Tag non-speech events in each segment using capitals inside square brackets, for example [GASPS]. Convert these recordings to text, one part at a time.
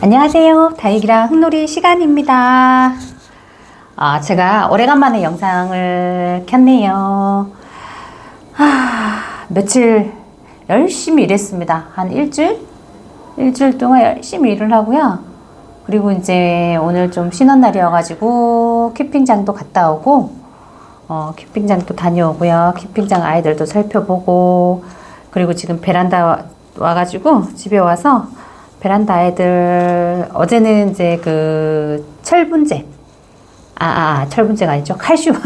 안녕하세요. 다육이랑 흙놀이 시간입니다. 아, 제가 오래간만에 영상을 켰네요. 아, 며칠 열심히 일했습니다. 한 일주일? 일주일 동안 열심히 일을 하고요. 그리고 이제 오늘 좀 쉬는 날이어가지고 키핑장도 갔다 오고, 어, 키핑장도 다녀오고요. 키핑장 아이들도 살펴보고, 그리고 지금 베란다 와- 와가지고 집에 와서 베란다 아이들 어제는 이제 그 철분제. 아, 아 철분제가 아니죠. 칼슘. [LAUGHS]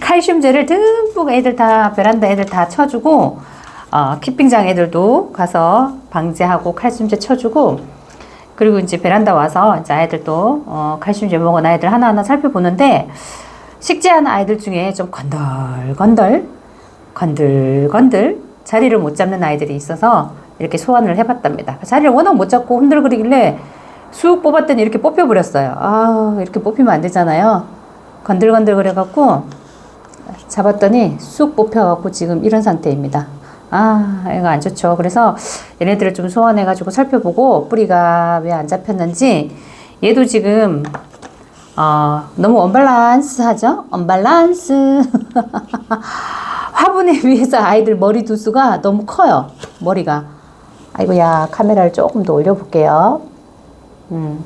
칼슘제를 듬뿍 애들 다 베란다 애들 다 쳐주고 어, 키핑장 애들도 가서 방제하고 칼슘제 쳐주고 그리고 이제 베란다 와서 이제 아이들도 어, 칼슘제 먹은 아이들 하나하나 살펴보는데 식재하는 아이들 중에 좀 건들건들 건들건들 자리를 못 잡는 아이들이 있어서 이렇게 소환을 해봤답니다. 자리를 워낙 못 잡고 흔들거리길래 쑥 뽑았더니 이렇게 뽑혀버렸어요. 아, 이렇게 뽑히면 안 되잖아요. 건들건들 그래갖고 잡았더니 쑥 뽑혀갖고 지금 이런 상태입니다. 아, 이거 안 좋죠. 그래서 얘네들을 좀 소환해가지고 살펴보고 뿌리가 왜 안 잡혔는지 얘도 지금 어, 너무 언밸런스 하죠? [LAUGHS] 언밸런스. 화분에 [LAUGHS] 비해서 아이들 머리 두수가 너무 커요. 머리가. 아이고야, 카메라를 조금 더 올려볼게요. 음.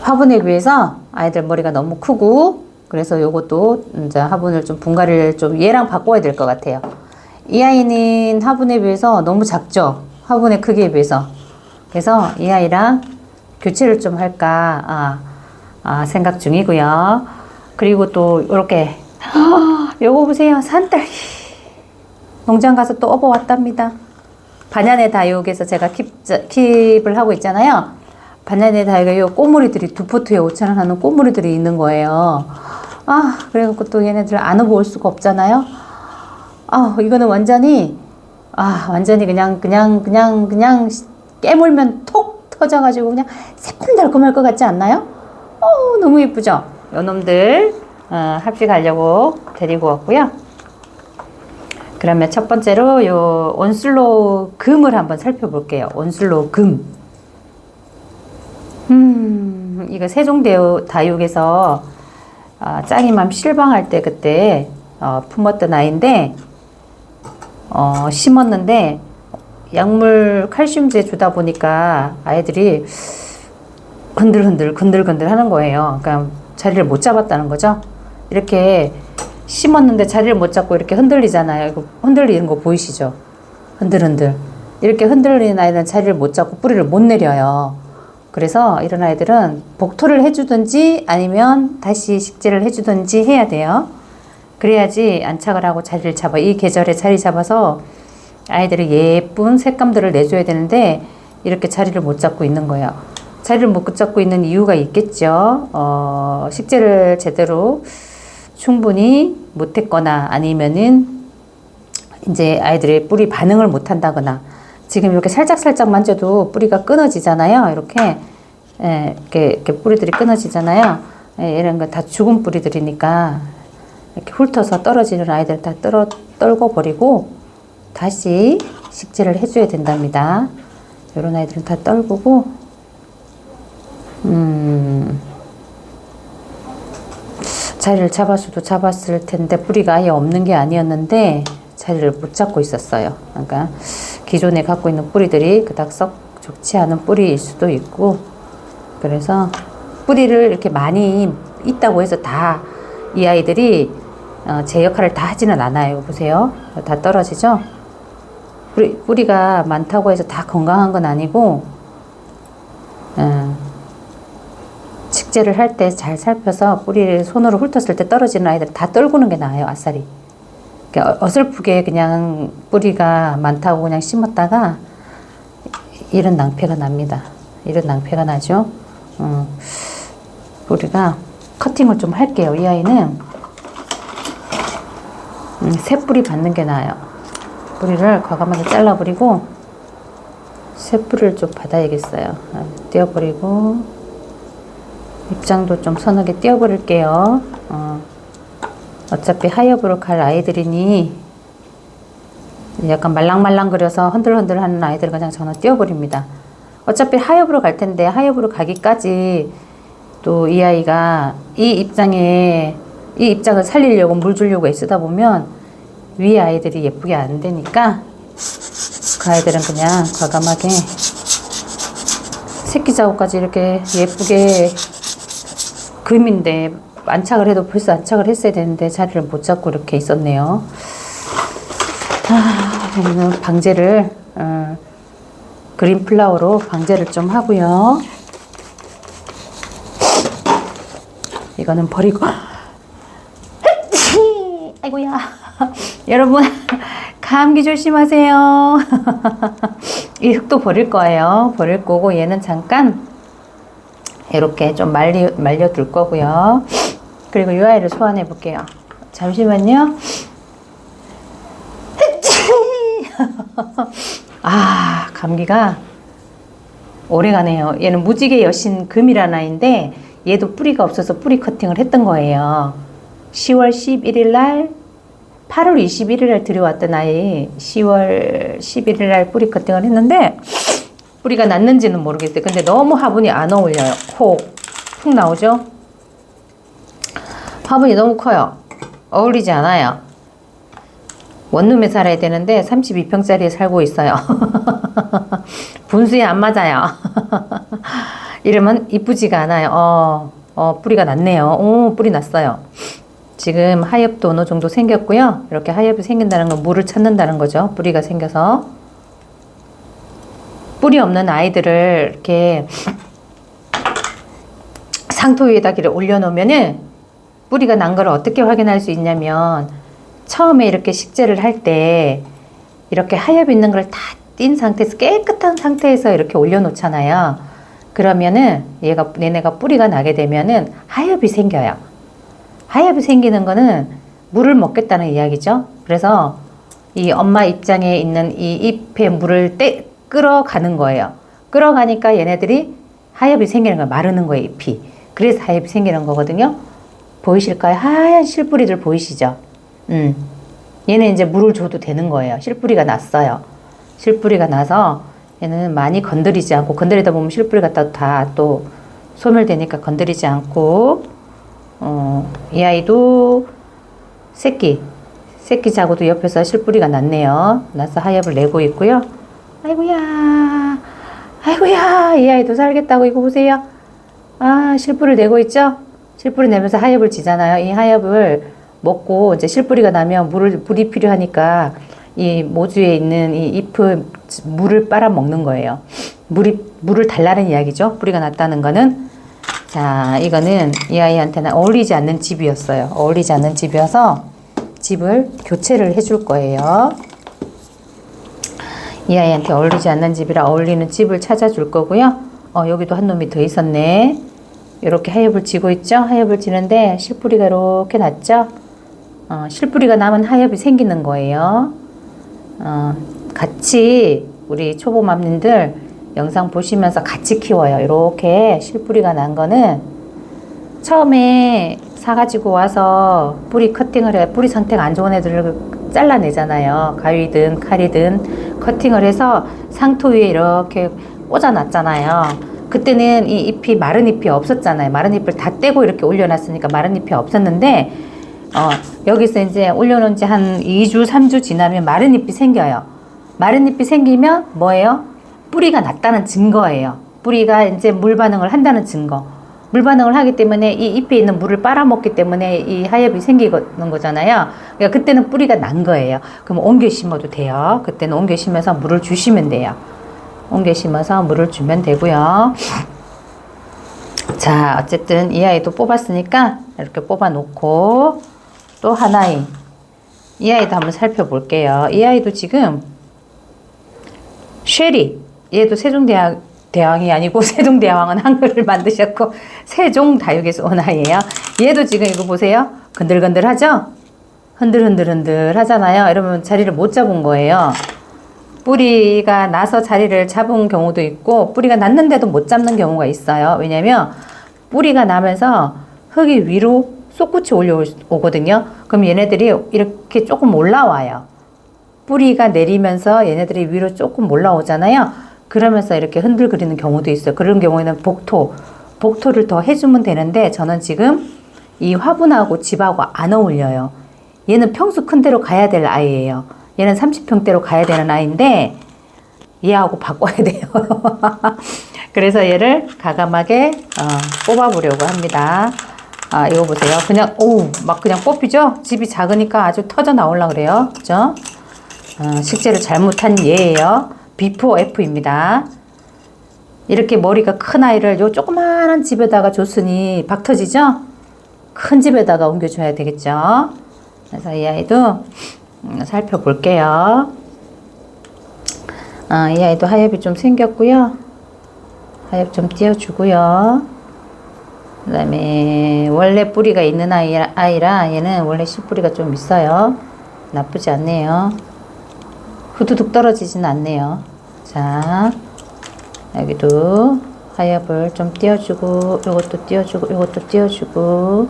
화분에 비해서 아이들 머리가 너무 크고, 그래서 요것도 이제 화분을 좀 분갈이를 좀 얘랑 바꿔야 될 것 같아요. 이 아이는 화분에 비해서 너무 작죠? 화분의 크기에 비해서. 그래서 이 아이랑 교체를 좀 할까, 아, 아, 생각 중이고요. 그리고 또, 이렇게, [GASPS] 요거 보세요. 산딸기. 농장 가서 또 업어왔답니다. 반야네 다육에서 제가 킵, 킵을 하고 있잖아요. 반야네 다육에 요 꼬물이들이 두 포트에 5천원 하는 꼬물이들이 있는 거예요. 아, 그래갖고 또 얘네들 안 업어올 수가 없잖아요. 아, 이거는 완전히, 아, 완전히 그냥, 그냥, 그냥, 그냥 깨물면 톡 터져가지고 그냥 새콤달콤할 것 같지 않나요? 어, 너무 예쁘죠? 요 놈들, 어, 합식하려고 데리고 왔고요. 그러면 첫 번째로 요 온슬로 금을 한번 살펴볼게요. 온슬로 금. 음, 이거 세종대유 다육에서 아, 짱이맘 실방할 때 그때 어, 품었던 아이인데 어, 심었는데 약물 칼슘제 주다 보니까 아이들이 흔들흔들 흔들흔들 하는 거예요. 그러니까 자리를 못 잡았다는 거죠. 이렇게 심었는데 자리를 못 잡고 이렇게 흔들리잖아요. 이거 흔들리는 거 보이시죠? 흔들흔들. 이렇게 흔들리는 아이는 자리를 못 잡고 뿌리를 못 내려요. 그래서 이런 아이들은 복토를 해주든지 아니면 다시 식재를 해주든지 해야 돼요. 그래야지 안착을 하고 자리를 잡아. 이 계절에 자리 잡아서 아이들이 예쁜 색감들을 내줘야 되는데 이렇게 자리를 못 잡고 있는 거예요. 자리를 못 잡고 있는 이유가 있겠죠. 어, 식재를 제대로 충분히 못했거나 아니면은 이제 아이들의 뿌리 반응을 못한다거나 지금 이렇게 살짝 살짝 만져도 뿌리가 끊어지잖아요. 이렇게 예, 이렇게, 이렇게 뿌리들이 끊어지잖아요. 예, 이런 거 다 죽은 뿌리들이니까 이렇게 훑어서 떨어지는 아이들 다 떨어 떨궈 버리고 다시 식재를 해줘야 된답니다. 이런 아이들은 다 떨구고 음. 자리를 잡았어도 잡았을 텐데 뿌리가 아예 없는 게 아니었는데 자리를 못 잡고 있었어요. 그러니까 기존에 갖고 있는 뿌리들이 그닥 썩 좋지 않은 뿌리일 수도 있고 그래서 뿌리를 이렇게 많이 있다고 해서 다 이 아이들이 어, 제 역할을 다 하지는 않아요. 보세요. 다 떨어지죠? 뿌리, 뿌리가 많다고 해서 다 건강한 건 아니고 음, 식재를 할 때 잘 살펴서 뿌리를 손으로 훑었을 때 떨어지는 아이들 다 떨구는 게 나아요, 아싸리. 그러니까 어설프게 그냥 뿌리가 많다고 그냥 심었다가 이런 낭패가 납니다. 이런 낭패가 나죠. 음, 우리가 커팅을 좀 할게요. 이 아이는 음, 새 뿌리 받는 게 나아요. 뿌리를 과감하게 잘라버리고 새 뿌리를 좀 받아야겠어요. 아, 띄어버리고 입장도 좀 서늘하게 띄워버릴게요. 어, 어차피 하이업으로 갈 아이들이니 약간 말랑말랑거려서 흔들흔들 하는 아이들 그냥 저는 띄워버립니다. 어차피 하엽으로 갈 텐데 하엽으로 가기까지 또 이 아이가 이 입장에 이 입장을 살리려고 물 주려고 애쓰다 보면 위 아이들이 예쁘게 안 되니까 그 아이들은 그냥 과감하게 새끼 자국까지 이렇게 예쁘게 금인데 안착을 해도 벌써 안착을 했어야 되는데 자리를 못 잡고 이렇게 있었네요. 아, 방제를 어, 그린 플라워로 방제를 좀 하고요. 이거는 버리고 [LAUGHS] 아이고야 여러분 감기 조심하세요. [LAUGHS] 이 흙도 버릴 거예요. 버릴 거고 얘는 잠깐 이렇게 좀 말리, 말려둘 거고요. 그리고 이 아이를 소환해 볼게요. 잠시만요. [LAUGHS] 아, 감기가 오래 가네요. 얘는 무지개 여신 금이라는 아이인데 얘도 뿌리가 없어서 뿌리 커팅을 했던 거예요. 10월 11일 날 8월 21일 날 들여왔던 아이 10월 11일 날 뿌리 커팅을 했는데 뿌리가 났는지는 모르겠어요. 근데 너무 화분이 안 어울려요. 콕, 푹 나오죠? 화분이 너무 커요. 어울리지 않아요. 원룸에 살아야 되는데 32평짜리에 살고 있어요. [LAUGHS] 분수에 안 맞아요. [LAUGHS] 이러면 이쁘지가 않아요. 어, 어, 뿌리가 났네요. 오, 뿌리 났어요. 지금 하엽도 어느 정도 생겼고요. 이렇게 하엽이 생긴다는 건 물을 찾는다는 거죠. 뿌리가 생겨서. 뿌리 없는 아이들을 이렇게 상토 위에다 이렇게 올려놓으면은 뿌리가 난 걸 어떻게 확인할 수 있냐면 처음에 이렇게 식재를 할 때 이렇게 하엽 있는 걸 다 띈 상태에서 깨끗한 상태에서 이렇게 올려놓잖아요. 그러면은 얘가 얘네가 뿌리가 나게 되면은 하엽이 생겨요. 하엽이 생기는 거는 물을 먹겠다는 이야기죠. 그래서 이 엄마 입장에 있는 이 잎에 물을 떼, 끌어가는 거예요. 끌어가니까 얘네들이 하엽이 생기는 거예요. 마르는 거예요, 잎이. 그래서 하엽이 생기는 거거든요. 보이실까요? 하얀 실뿌리들 보이시죠? 음. 얘는 이제 물을 줘도 되는 거예요. 실뿌리가 났어요. 실뿌리가 나서 얘는 많이 건드리지 않고 건드리다 보면 실뿌리가 다 또 소멸되니까 건드리지 않고 어, 이 아이도 새끼 새끼 자고도 옆에서 실뿌리가 났네요. 나서 하엽을 내고 있고요. 아이고야 아이고야 이 아이도 살겠다고 이거 보세요. 아 실뿌리를 내고 있죠? 실뿌리 내면서 하엽을 지잖아요. 이 하엽을 먹고 이제 실뿌리가 나면 물을 물이 필요하니까 이 모주에 있는 이 잎을 물을 빨아 먹는 거예요. 물이 물을 달라는 이야기죠. 뿌리가 났다는 거는 자 이거는 이 아이한테는 어울리지 않는 집이었어요. 어울리지 않는 집이어서 집을 교체를 해줄 거예요. 이 아이한테 어울리지 않는 집이라 어울리는 집을 찾아줄 거고요. 어 여기도 한 놈이 더 있었네. 이렇게 하엽을 지고 있죠. 하엽을 지는데 실뿌리가 이렇게 났죠. 어, 실뿌리가 나면 하엽이 생기는 거예요. 어, 같이 우리 초보 맘님들 영상 보시면서 같이 키워요. 이렇게 실뿌리가 난 거는 처음에 사가지고 와서 뿌리 커팅을 해, 뿌리 상태가 안 좋은 애들을 잘라내잖아요. 가위든 칼이든 커팅을 해서 상토 위에 이렇게 꽂아놨잖아요. 그때는 이 잎이 마른 잎이 없었잖아요. 마른 잎을 다 떼고 이렇게 올려놨으니까 마른 잎이 없었는데 어, 여기서 이제 올려놓은 지 한 2주, 3주 지나면 마른 잎이 생겨요. 마른 잎이 생기면 뭐예요? 뿌리가 났다는 증거예요. 뿌리가 이제 물 반응을 한다는 증거. 물 반응을 하기 때문에 이 잎에 있는 물을 빨아먹기 때문에 이 하엽이 생기는 거잖아요. 그러니까 그때는 뿌리가 난 거예요. 그럼 옮겨 심어도 돼요. 그때는 옮겨 심어서 물을 주시면 돼요. 옮겨 심어서 물을 주면 되고요. 자, 어쨌든 이 아이도 뽑았으니까 이렇게 뽑아 놓고 또 하나의 이 아이도 한번 살펴볼게요. 이 아이도 지금 쉐리 얘도 세종대왕 대왕이 아니고 [LAUGHS] 세종 대왕은 한글을 만드셨고 세종 다육에서 온 아이예요. 얘도 지금 이거 보세요. 건들건들하죠? 흔들흔들흔들 하잖아요. 이러면 자리를 못 잡은 거예요. 뿌리가 나서 자리를 잡은 경우도 있고 뿌리가 났는데도 못 잡는 경우가 있어요. 왜냐면 뿌리가 나면서 흙이 위로 솟구치 올려오거든요. 그럼 얘네들이 이렇게 조금 올라와요. 뿌리가 내리면서 얘네들이 위로 조금 올라오잖아요. 그러면서 이렇게 흔들거리는 경우도 있어요. 그런 경우에는 복토, 복토를 더 해주면 되는데 저는 지금 이 화분하고 집하고 안 어울려요. 얘는 평수 큰 데로 가야 될 아이예요. 얘는 30평대로 가야 되는 아이인데 얘하고 바꿔야 [LAUGHS] 돼요. 그래서 얘를 가감하게 어, 뽑아보려고 합니다. 아, 이거 보세요. 그냥, 오, 막 그냥 뽑히죠? 집이 작으니까 아주 터져 나올라 그래요. 그죠? 어, 식재를 잘못한 얘예요. 비포 F입니다. 이렇게 머리가 큰 아이를 요 조그마한 집에다가 줬으니 박 터지죠? 큰 집에다가 옮겨줘야 되겠죠? 그래서 이 아이도 음, 살펴볼게요. 아, 이 아이도 하엽이 좀 생겼고요. 하엽 좀 띄워주고요. 그 다음에 원래 뿌리가 있는 아이, 아이라 얘는 원래 씨뿌리가 좀 있어요. 나쁘지 않네요. 후두둑 떨어지진 않네요. 자, 여기도 하엽을 좀 띄워주고, 요것도 띄워주고, 요것도 띄워주고,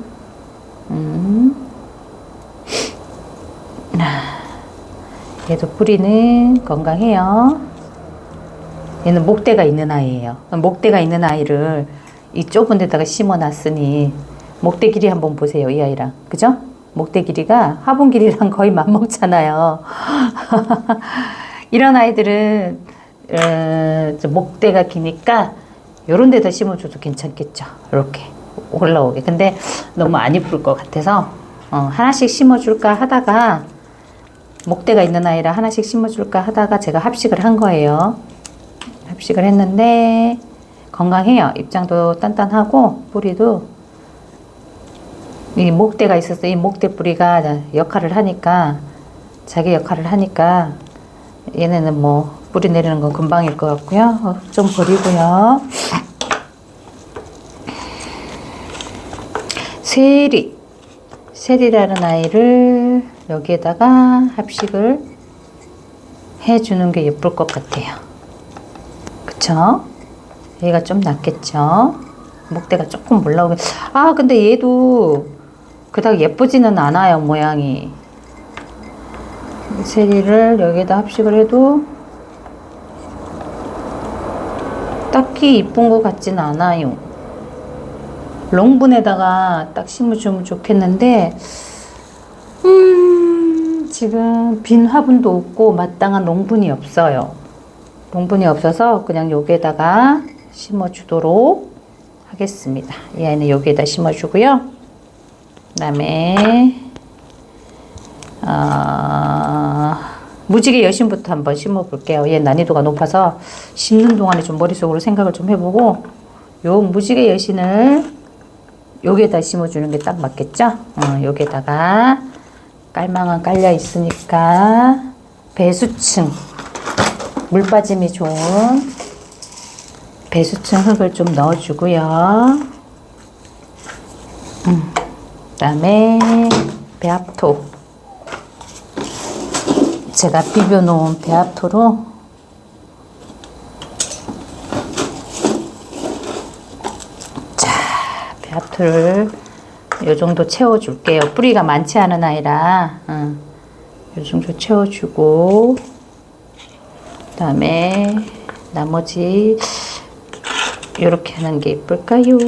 음. 얘도 뿌리는 건강해요. 얘는 목대가 있는 아이예요. 목대가 있는 아이를 이 좁은 데다가 심어놨으니 목대 길이 한번 보세요. 이 아이랑 그죠? 목대 길이가 화분 길이랑 거의 [LAUGHS] 맞먹잖아요. [LAUGHS] 이런 아이들은 목대가 기니까 요런 데다 심어줘도 괜찮겠죠. 이렇게 올라오게. 근데 너무 안 이쁠 것 같아서 어, 하나씩 심어줄까 하다가 목대가 있는 아이라 하나씩 심어줄까 하다가 제가 합식을 한 거예요. 합식을 했는데 건강해요. 입장도 단단하고 뿌리도 이 목대가 있어서 이 목대 뿌리가 역할을 하니까 자기 역할을 하니까 얘네는 뭐 뿌리 내리는 건 금방일 것 같고요. 어, 좀 버리고요. 세리 세리라는 아이를 여기에다가 합식을 해주는 게 예쁠 것 같아요. 그쵸? 얘가 좀 낫겠죠? 목대가 조금 올라오게. 아, 근데 얘도 그닥 예쁘지는 않아요, 모양이. 세리를 여기에다 합식을 해도 딱히 이쁜 것 같진 않아요. 롱분에다가 딱 심어주면 좋겠는데, 음, 지금 빈 화분도 없고 마땅한 롱분이 없어요. 롱분이 없어서 그냥 여기에다가 심어주도록 하겠습니다. 이 아이는 여기에다 심어주고요. 그 다음에, 어, 무지개 여신부터 한번 심어볼게요. 얘 난이도가 높아서 심는 동안에 좀 머릿속으로 생각을 좀 해보고, 요 무지개 여신을 여기에다 심어주는 게 딱 맞겠죠? 어, 여기에다가 깔망은 깔려 있으니까 배수층 물 빠짐이 좋은 배수층 흙을 좀 넣어주고요. 음, 그다음에 배합토 제가 비벼놓은 배합토로 배합토를 요 정도 채워줄게요. 뿌리가 많지 않은 아이라 응. 요 정도 채워주고 그 다음에 나머지 이렇게 하는 게 이쁠까요?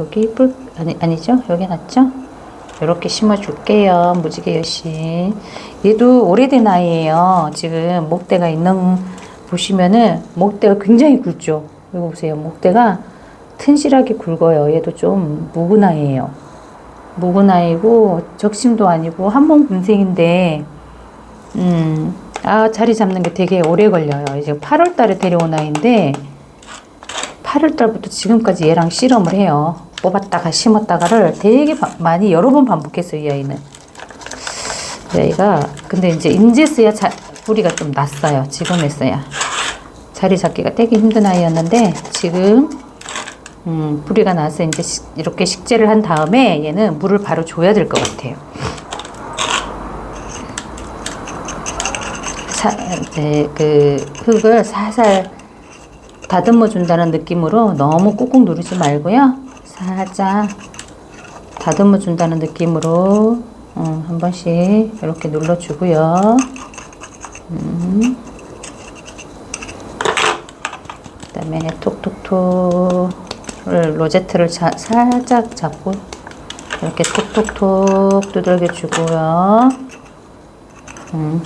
여기 이쁠 아니 아니죠? 여기 낫죠? 이렇게 심어줄게요. 무지개 여신. 얘도 오래된 아이예요. 지금 목대가 있는 보시면은 목대가 굉장히 굵죠. 이거 보세요. 목대가 튼실하게 굵어요. 얘도 좀 묵은 아이예요. 묵은 아이고 적심도 아니고 한몸 군생인데 음, 아 자리 잡는 게 되게 오래 걸려요. 이제 8월 달에 데려온 아이인데 8월 달부터 지금까지 얘랑 실험을 해요. 뽑았다가 심었다가를 되게 바, 많이 여러 번 반복했어요. 이 아이는. 이 아이가 근데 이제 인제스야 자, 뿌리가 좀 났어요. 지금 했어야 자리 잡기가 되게 힘든 아이였는데 지금 음, 뿌리가 나서 이제 식, 이렇게 식재를 한 다음에 얘는 물을 바로 줘야 될 것 같아요. 사, 네, 그 흙을 살살 다듬어 준다는 느낌으로 너무 꾹꾹 누르지 말고요. 살짝 다듬어 준다는 느낌으로 음, 한 번씩 이렇게 눌러주고요. 음. 그 다음에 톡톡톡 로제트를 자, 살짝 잡고 이렇게 톡톡톡 두들겨 주고요. 음.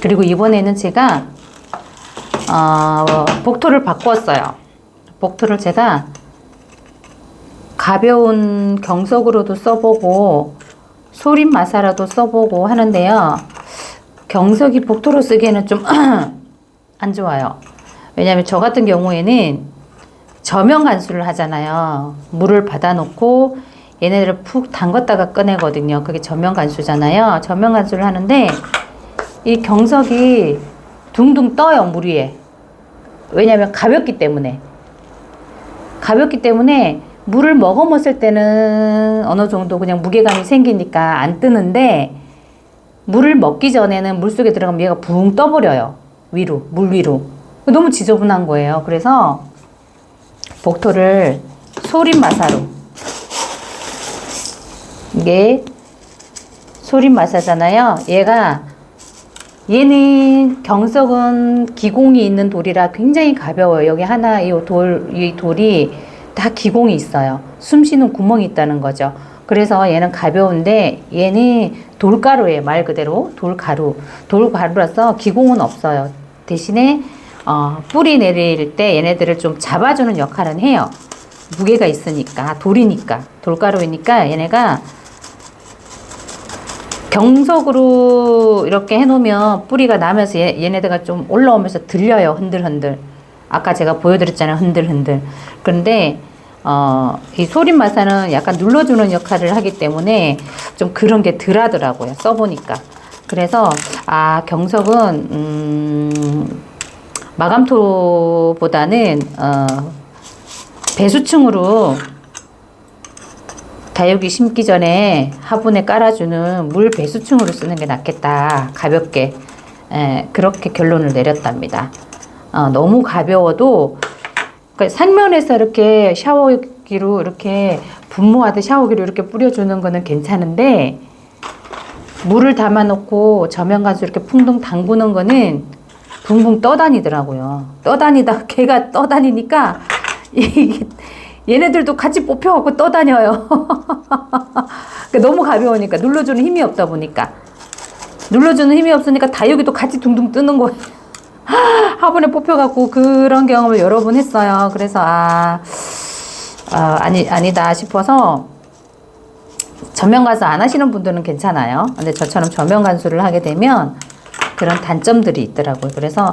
그리고 이번에는 제가 어, 복토를 바꿨어요. 복토를 제가 가벼운 경석으로도 써보고 소림 마사라도 써보고 하는데요. 경석이 복토로 쓰기에는 좀 [CLEARS THROAT] 안 좋아요. 왜냐하면 저 같은 경우에는 저면 간수를 하잖아요. 물을 받아놓고 얘네들을 푹 담갔다가 꺼내거든요. 그게 저면 간수잖아요. 저면 간수를 하는데 이 경석이 둥둥 떠요, 물 위에. 왜냐하면 가볍기 때문에. 가볍기 때문에 물을 머금었을 때는 어느 정도 그냥 무게감이 생기니까 안 뜨는데 물을 먹기 전에는 물 속에 들어가면 얘가 붕 떠버려요. 위로, 물 위로. 너무 지저분한 거예요. 그래서 복토를 소림 마사로. 이게 소림 마사잖아요. 얘가 얘는 경석은 기공이 있는 돌이라 굉장히 가벼워요. 여기 하나 이 돌, 이 돌이 다 기공이 있어요. 숨 쉬는 구멍이 있다는 거죠. 그래서 얘는 가벼운데 얘는 돌가루예요. 말 그대로 돌가루. 돌가루라서 기공은 없어요. 대신에 어, 뿌리 내릴 때 얘네들을 좀 잡아주는 역할은 해요. 무게가 있으니까 돌이니까 돌가루이니까 얘네가 경석으로 이렇게 해놓으면 뿌리가 나면서 얘, 얘네들가 좀 올라오면서 들려요 흔들흔들 아까 제가 보여드렸잖아요 흔들흔들 그런데 어, 이 소림 마사는 약간 눌러주는 역할을 하기 때문에 좀 그런 게 덜하더라고요 써보니까 그래서 아 경석은 음, 마감토보다는 어, 배수층으로 다육이 심기 전에 화분에 깔아주는 물 배수층으로 쓰는 게 낫겠다. 가볍게. 예, 그렇게 결론을 내렸답니다. 어, 너무 가벼워도 그러니까 상면에서 이렇게 샤워기로 이렇게 분무하듯 샤워기로 이렇게 뿌려주는 거는 괜찮은데 물을 담아놓고 저면 가서 이렇게 풍덩 담그는 거는 붕붕 떠다니더라고요. 떠다니다 [LAUGHS] 걔가 떠다니니까 [LAUGHS] 얘네들도 같이 뽑혀갖고 떠다녀요. [LAUGHS] 그러니까 너무 가벼우니까 눌러주는 힘이 없다 보니까 눌러주는 힘이 없으니까 다육이도 같이 둥둥 뜨는 거예요. 화분에 뽑혀갖고 그런 경험을 여러 번 했어요. 그래서 아, 아 아니 아니다 싶어서 전면 간수 안 하시는 분들은 괜찮아요. 근데 저처럼 전면 간수를 하게 되면 그런 단점들이 있더라고요. 그래서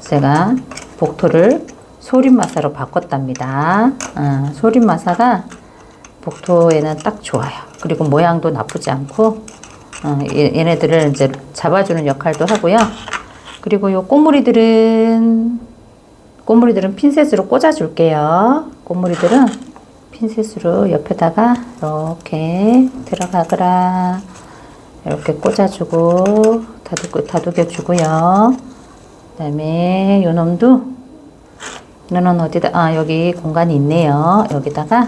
제가 복토를 소림 마사로 바꿨답니다. 어, 소림 마사가 복토에는 딱 좋아요. 그리고 모양도 나쁘지 않고 어, 얘, 얘네들을 이제 잡아주는 역할도 하고요. 그리고 요 꽃무리들은 꽃무리들은 핀셋으로 꽂아줄게요. 꽃무리들은 핀셋으로 옆에다가 이렇게 들어가거라 이렇게 꽂아주고 다독, 다독여주고요. 그 다음에 요 놈도 너는 어디다 아 여기 공간이 있네요. 여기다가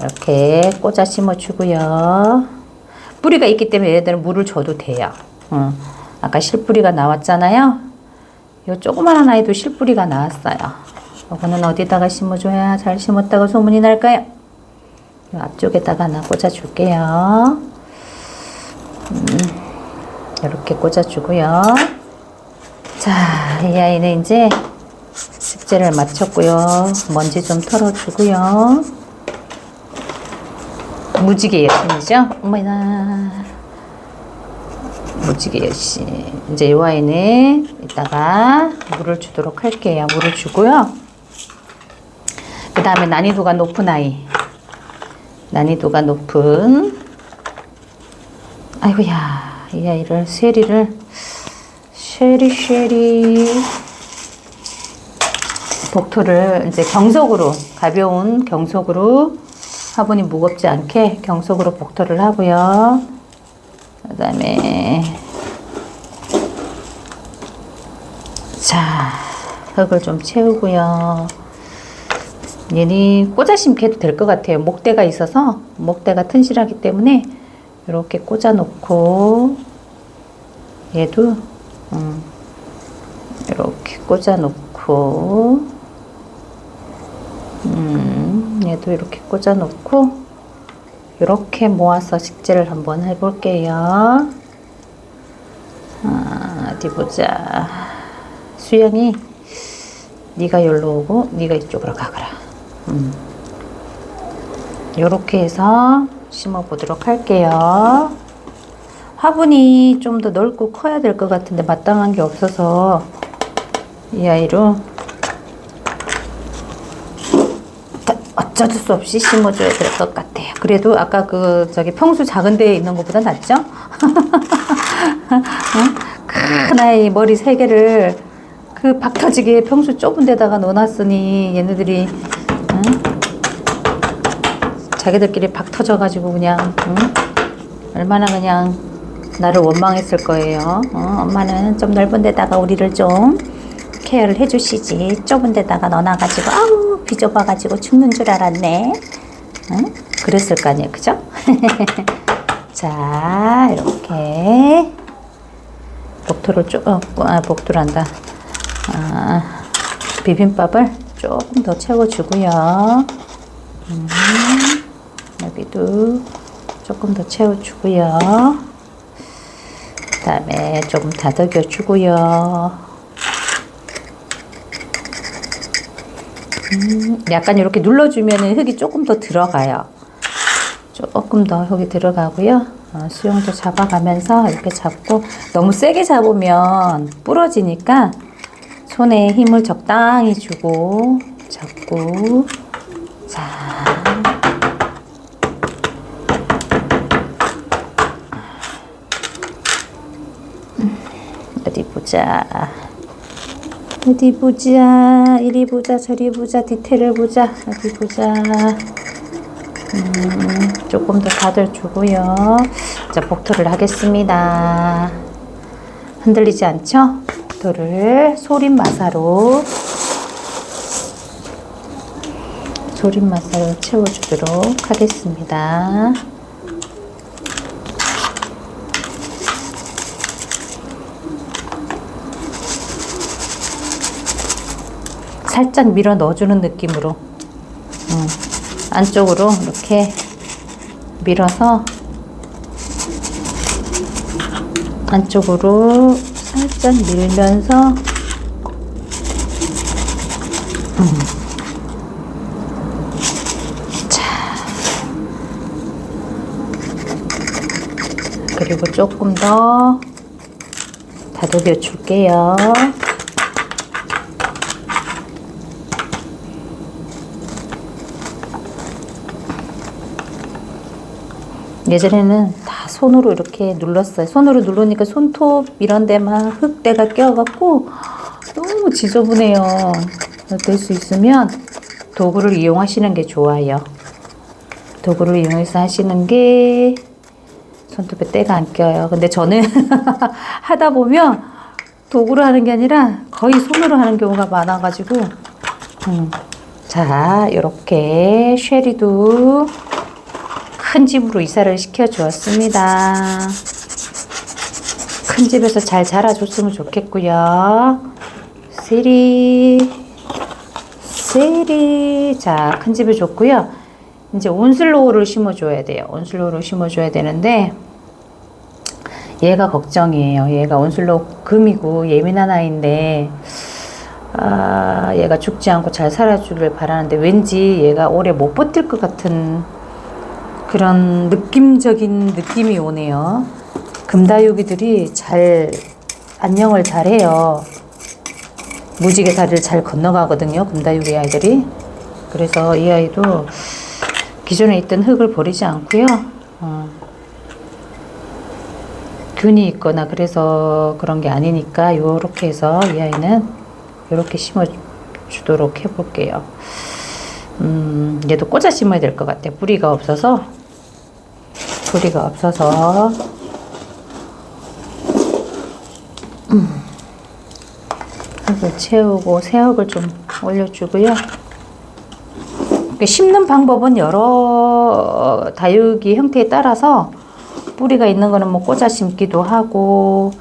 이렇게 꽂아 심어주고요. 뿌리가 있기 때문에 얘들은 물을 줘도 돼요. 어. 아까 실뿌리가 나왔잖아요. 요 조그마한 아이도 실뿌리가 나왔어요. 이거는 어디다가 심어줘야 잘 심었다고 소문이 날까요? 요 앞쪽에다가 하나 꽂아줄게요. 음, 이렇게 꽂아주고요. 자, 이 아이는 이제 숙제를 마쳤고요. 먼지 좀 털어주고요. 무지개 여신이죠? 어머나. 무지개 여신. 이제 이 아이는 이따가 물을 주도록 할게요. 물을 주고요. 그 다음에 난이도가 높은 아이. 난이도가 높은. 아이고야. 이 아이를, 쉐리를, 쉐리, 쉐리. 복토를 이제 경속으로 가벼운 경속으로 화분이 무겁지 않게 경속으로 복토를 하고요. 그 다음에 자 흙을 좀 채우고요. 얘는 꽂아 심게도 될 것 같아요. 목대가 있어서 목대가 튼실하기 때문에 이렇게 꽂아 놓고 얘도 음, 이렇게 꽂아 놓고 음, 얘도 이렇게 꽂아 놓고 이렇게 모아서 식재를 한번 해볼게요. 아, 어디 보자. 수영이 네가 여기로 오고 네가 이쪽으로 가거라. 음. 이렇게 해서 심어 보도록 할게요. 화분이 좀 더 넓고 커야 될 것 같은데 마땅한 게 없어서 이 아이로 어쩔 수 없이 심어줘야 될 것 같아요. 그래도 아까 그 저기 평수 작은 데에 있는 것보다 낫죠? [LAUGHS] 응? 큰 아이 머리 세 개를 그 박 터지게 평수 좁은 데다가 넣어놨으니 얘네들이 응? 자기들끼리 박 터져가지고 그냥 응? 얼마나 그냥 나를 원망했을 거예요. 어, 엄마는 좀 넓은 데다가 우리를 좀 케어를 해주시지. 좁은 데다가 넣어놔가지고 아우 비좁아가지고 죽는 줄 알았네. 응? 그랬을 거 아니에요, 그죠? [LAUGHS] 자 이렇게 복토를 좀 어, 아, 복토란다. 아, 비빔밥을 조금 더 채워주고요. 음, 여기도 조금 더 채워주고요. 그 다음에 조금 다독여주고요. 음, 약간 이렇게 눌러주면 흙이 조금 더 들어가요. 조금 더 흙이 들어가고요. 어, 수영도 잡아가면서 이렇게 잡고 너무 세게 잡으면 부러지니까 손에 힘을 적당히 주고 잡고. 자. 음, 어디 보자. 어디 보자. 이리 보자. 저리 보자. 디테일을 보자. 어디 보자. 음, 조금 더 다져주고요. 자 복토를 하겠습니다. 흔들리지 않죠? 복토를 소림 마사로 소림 마사로 채워주도록 하겠습니다. 살짝 밀어 넣어주는 느낌으로 음, 안쪽으로 이렇게 밀어서 안쪽으로 살짝 밀면서 음. 자 그리고 조금 더 다독여 줄게요. 예전에는 다 손으로 이렇게 눌렀어요. 손으로 누르니까 손톱 이런 데만 흙대가 껴갖고 너무 지저분해요. 될 수 있으면 도구를 이용하시는 게 좋아요. 도구를 이용해서 하시는 게 손톱에 때가 안 껴요. 근데 저는 [LAUGHS] 하다 보면 도구로 하는 게 아니라 거의 손으로 하는 경우가 많아가지고 음. 자 이렇게 쉐리도 큰 집으로 이사를 시켜 주었습니다. 큰 집에서 잘 자라줬으면 좋겠고요. 세리, 세리. 자, 큰 집에 줬고요. 이제 온슬로우를 심어줘야 돼요. 온슬로우를 심어줘야 되는데, 얘가 걱정이에요. 얘가 온슬로우 금이고 예민한 아이인데, 아, 얘가 죽지 않고 잘 살아주길 바라는데, 왠지 얘가 오래 못 버틸 것 같은 그런 느낌적인 느낌이 오네요. 금다육이들이 잘 안녕을 잘해요. 무지개 다리를 잘 건너가거든요. 금다육이 아이들이. 그래서 이 아이도 기존에 있던 흙을 버리지 않고요. 어, 균이 있거나 그래서 그런 게 아니니까 요렇게 해서 이 아이는 요렇게 심어 주도록 해볼게요. 음, 얘도 꽂아 심어야 될 것 같아요. 뿌리가 없어서 뿌리가 없어서 음, 흙을 채우고 새흙을 좀 올려주고요. 그 심는 방법은 여러 다육이 형태에 따라서 뿌리가 있는 거는 뭐 꽂아 심기도 하고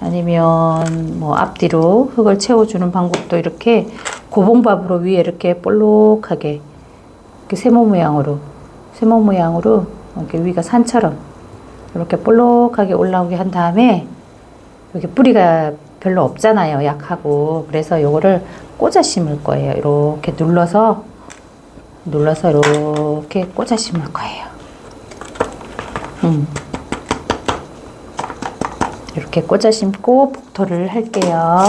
아니면 뭐 앞뒤로 흙을 채워주는 방법도 이렇게 고봉밥으로 위에 이렇게 볼록하게 이렇게 세모 모양으로 세모 모양으로 이렇게 위가 산처럼 이렇게 볼록하게 올라오게 한 다음에 여기 뿌리가 별로 없잖아요 약하고. 그래서 요거를 꽂아 심을 거예요. 이렇게 눌러서 눌러서 이렇게 꽂아 심을 거예요. 음. 이렇게 꽂아 심고 복토를 할게요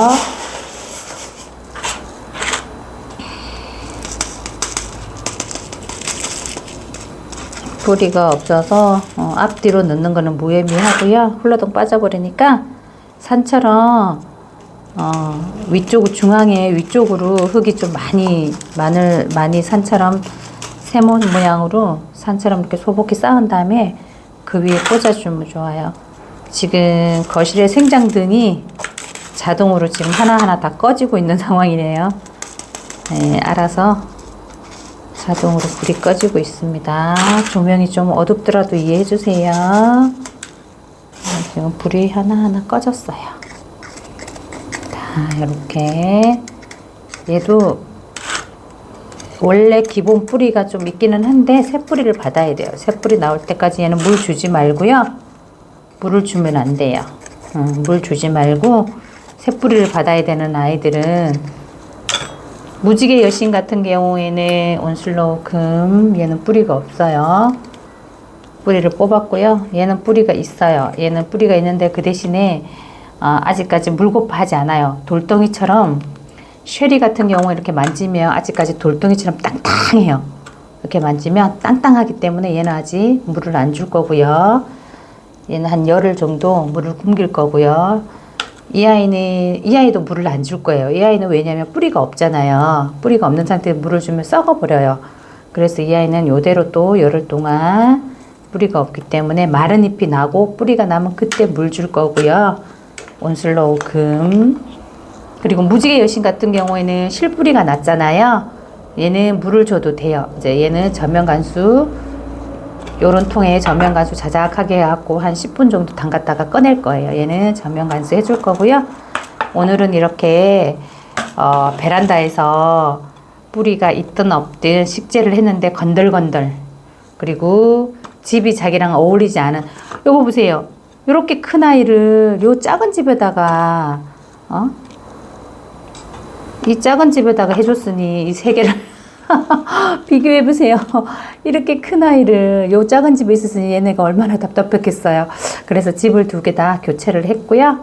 뿌리가 없어서 어, 앞뒤로 넣는 거는 무의미하고요. 훌러덩 빠져버리니까 산처럼 어, 위쪽 중앙에 위쪽으로 흙이 좀 많이 마늘 많이 산처럼 세모 모양으로 산처럼 이렇게 소복히 쌓은 다음에 그 위에 꽂아주면 좋아요. 지금 거실에 생장등이 자동으로 지금 하나하나 다 꺼지고 있는 [LAUGHS] 상황이네요. 네, 알아서 자동으로 불이 꺼지고 있습니다. 조명이 좀 어둡더라도 이해해 주세요. 네, 지금 불이 하나하나 꺼졌어요. 자, 이렇게 얘도 원래 기본 뿌리가 좀 있기는 한데 새 뿌리를 받아야 돼요. 새 뿌리 나올 때까지 얘는 물 주지 말고요. 물을 주면 안 돼요. 음, 물 주지 말고 새 뿌리를 받아야 되는 아이들은 무지개 여신 같은 경우에는 온슬로우 금 얘는 뿌리가 없어요. 뿌리를 뽑았고요. 얘는 뿌리가 있어요. 얘는 뿌리가 있는데 그 대신에 어, 아직까지 물고파하지 않아요. 돌덩이처럼 쉐리 같은 경우에 이렇게 만지면 아직까지 돌덩이처럼 땅땅해요. 이렇게 만지면 땅땅하기 때문에 얘는 아직 물을 안 줄 거고요. 얘는 한 열흘 정도 물을 굶길 거고요. 이 아이는 이 아이도 물을 안 줄 거예요. 이 아이는 왜냐하면 뿌리가 없잖아요. 뿌리가 없는 상태에 물을 주면 썩어 버려요. 그래서 이 아이는 요대로 또 열흘 동안 뿌리가 없기 때문에 마른 잎이 나고 뿌리가 나면 그때 물 줄 거고요. 온슬로우 금 그리고 무지개 여신 같은 경우에는 실뿌리가 났잖아요. 얘는 물을 줘도 돼요. 이제 얘는 전면 간수 요런 통에 전면 간수 자작하게 해갖고 한 10분 정도 담갔다가 꺼낼 거예요. 얘는 전면 간수 해줄 거고요. 오늘은 이렇게 어, 베란다에서 뿌리가 있든 없든 식재를 했는데 건들건들 그리고 집이 자기랑 어울리지 않은 요거 보세요. 요렇게 큰 아이를 요 작은 집에다가 어? 이 작은 집에다가 해줬으니 이 세 개를 [LAUGHS] 비교해 보세요. 이렇게 큰 아이를 요 작은 집에 있었으니 얘네가 얼마나 답답했겠어요. 그래서 집을 두 개 다 교체를 했고요.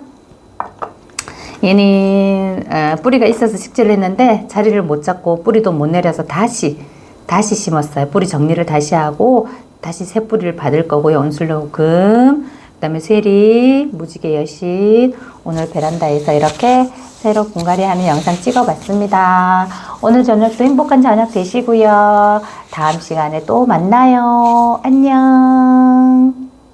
얘는 어, 뿌리가 있어서 식재를 했는데 자리를 못 잡고 뿌리도 못 내려서 다시 다시 심었어요. 뿌리 정리를 다시 하고 다시 새 뿌리를 받을 거고요. 온슬로우 금, 그 다음에 세리, 무지개 여신 오늘 베란다에서 이렇게 새로 분갈이 하는 영상 찍어봤습니다. 오늘 저녁도 행복한 저녁 되시고요. 다음 시간에 또 만나요. 안녕.